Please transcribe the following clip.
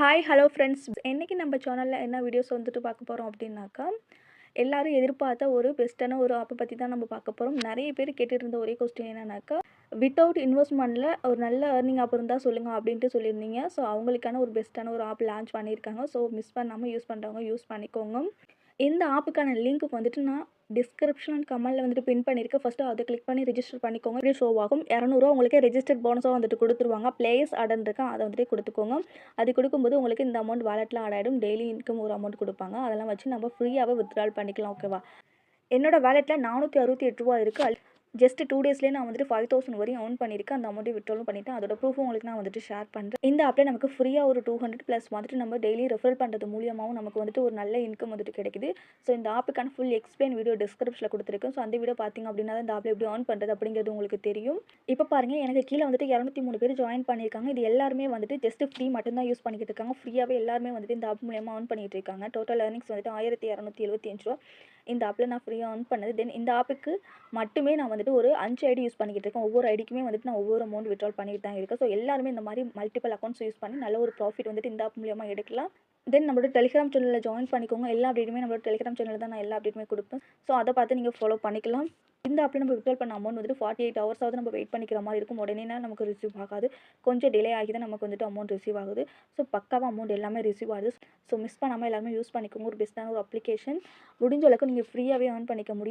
Hi hello friends இன்றைக்கி நம்ம சேனலில் என்ன வீடியோஸ் வந்துட்டு பார்க்க போகிறோம் அப்படின்னாக்கா எல்லோரும் எதிர்பார்த்த ஒரு பெஸ்ட்டான ஒரு ஆப்பை பற்றி தான் நம்ம பார்க்க போகிறோம் நிறைய பேர் கேட்டுட்டு இருந்த ஒரே கொஸ்டின் என்னன்னாக்கா வித்தவுட் இன்வெஸ்ட்மெண்ட்டில் ஒரு நல்ல ஏர்னிங் ஆப் இருந்தால் சொல்லுங்கள் அப்படின்ட்டு சொல்லியிருந்தீங்க. ஸோ அவங்களுக்கான ஒரு பெஸ்ட்டான ஒரு ஆப் லான்ச் பண்ணியிருக்காங்க. ஸோ மிஸ் பண்ணாமல் யூஸ் பண்ணுறவங்க யூஸ் பண்ணிக்கோங்க. இந்த ஆப்புக்கான லிங்க்கு வந்துட்டு நான் டிஸ்கிரிப்ஷன் அண்ட் கமெண்ட்டில் வந்துட்டு பின் பண்ணியிருக்கேன். ஃபஸ்ட்டு அதை கிளிக் பண்ணி ரிஜிஸ்டர் பண்ணிக்கோங்க. இப்படி ஷோ ஆகும். இரநூறுவா உங்களுக்கு ரெஜிஸ்டர்ட் போனஸாக வந்துட்டு கொடுத்துருவாங்க. பிளேஸ் ஆர்டர் இருக்கா அதை வந்துட்டு கொடுத்துக்கோங்க. அது கொடுக்கும்போது உங்களுக்கு இந்த அமௌண்ட் வாலெட்டில் ஆட் ஆகிடும் டெய்லி இன்கம் ஒரு அமௌண்ட் கொடுப்பாங்க. அதெல்லாம் வச்சு நம்ம ஃப்ரீயாகவே வித்ட்ரால் பண்ணிக்கலாம் ஓகேவா என்னோட வேலெட்டில் நானூற்றி அறுபத்தி எட்டு ரூபா இருக்குது ஜஸ்ட் டூ டேஸ்லேயே நான் வந்துட்டு ஃபைவ் தௌசண்ட் வரையும் ஏர்ன் பண்ணியிருக்கேன். அந்த அமௌண்ட்டை விட்ரோலும் பண்ணிவிட்டு அதோட ப்ரூஃப் உங்களுக்கு நான் வந்துட்டு ஷேர் பண்ணுறேன் இந்த ஆப்பில் நமக்கு ஃப்ரீயாக ஒரு டூ ஹண்ட்ரட் ப்ளஸ் வந்துட்டு நம்ம டெய்லி ரெஃபர் பண்ணுறது மூலியமாகவும் நமக்கு வந்துட்டு ஒரு நல்ல இன்கம் வந்துட்டு கிடைக்குது. ஸோ இந்த ஆப்புக்கான ஃபுல் எக்ஸ்பிளைன் வீடியோ டிஸ்கிரிப்ஷனில் கொடுத்துருக்கேன். ஸோ அந்த வீடியோ பார்த்தீங்க அப்படின்னா இந்த ஆப்பில் எப்படி ஆன் பண்ணுறது அப்படிங்கிறது உங்களுக்கு தெரியும். இப்போ பாருங்கள் எனக்கு கீழே வந்துட்டு இரநூத்தி மூணு பேர் ஜாயின் பண்ணியிருக்காங்க. இது எல்லாருமே வந்துட்டு ஜஸ்ட் ஃப்ரீ மட்டும்தான் யூஸ் பண்ணிக்கிட்டு இருக்காங்க. ஃப்ரீயாகவே எல்லாருமே வந்துட்டு இந்த ஆப் மூலியமாக ஆன் பண்ணிட்டு இருக்காங்க. டோட்டல் ஏர்னிங்ஸ் வந்துட்டு ஆயிரத்தி இரநூத்தி எழுபத்தி அஞ்சு ரூபா. இந்த ஆப்பில் நான் ஃப்ரீயாக ஆன் பண்ணது. தென் இந்த ஆப்புக்கு மட்டுமே நான் வந்துட்டு ஒரு அஞ்சு ஐடி யூஸ் பண்ணிக்கிட்டு இருக்கேன். ஒவ்வொரு ஐடிக்குமே வந்துட்டு நான் ஒவ்வொரு அமௌண்ட் விட்ரால் பண்ணிட்டு தான் இருக்கேன். ஸோ எல்லாருமே இந்த மாதிரி மல்டிபிள் அக்கௌண்ட்ஸ் யூஸ் பண்ணி நல்ல ஒரு ப்ராஃபிட் வந்துட்டு இந்த ஆப் மூலியமாக எடுக்கலாம். தென் நம்மளோட டெலிகிராம் சேனலில் ஜாயின் பண்ணிக்கோங்க. எல்லா அப்டேட்டுமே நம்மளோட டெலிகிராம் சேனலில் தான் நான் எல்லா அப்டேட்டுமே கொடுப்பேன். ஸோ அதை பார்த்து நீங்கள் ஃபாலோ பண்ணிக்கலாம். இந்த ஆப்பில் நம்ம விட்ரால் பண்ண அமௌண்ட் வந்துட்டு ஃபார்ட்டி எயிட் ஹவர்ஸாவது நம்ம வெயிட் பண்ணிக்கிற மாதிரி இருக்கும். உடனே நமக்கு ரிசீவ் ஆகாது. கொஞ்சம் டிலே ஆகி தான் நமக்கு வந்துட்டு அமௌண்ட் ரிசீவ் ஆகுது. ஸோ பக்காவாக அமௌண்ட் எல்லாமே ரிசீவ் ஆகுது. ஸோ மிஸ் பண்ணாமல் எல்லாமே யூஸ் பண்ணிக்கோங்க. ஒரு பெஸ்ட்டான ஒரு அப்ளிகேஷன் முடிஞ்ச அளவுக்கு நீங்கள் ஃப்ரீயாகவே ஏர்ன் பண்ணிக்க முடியும்.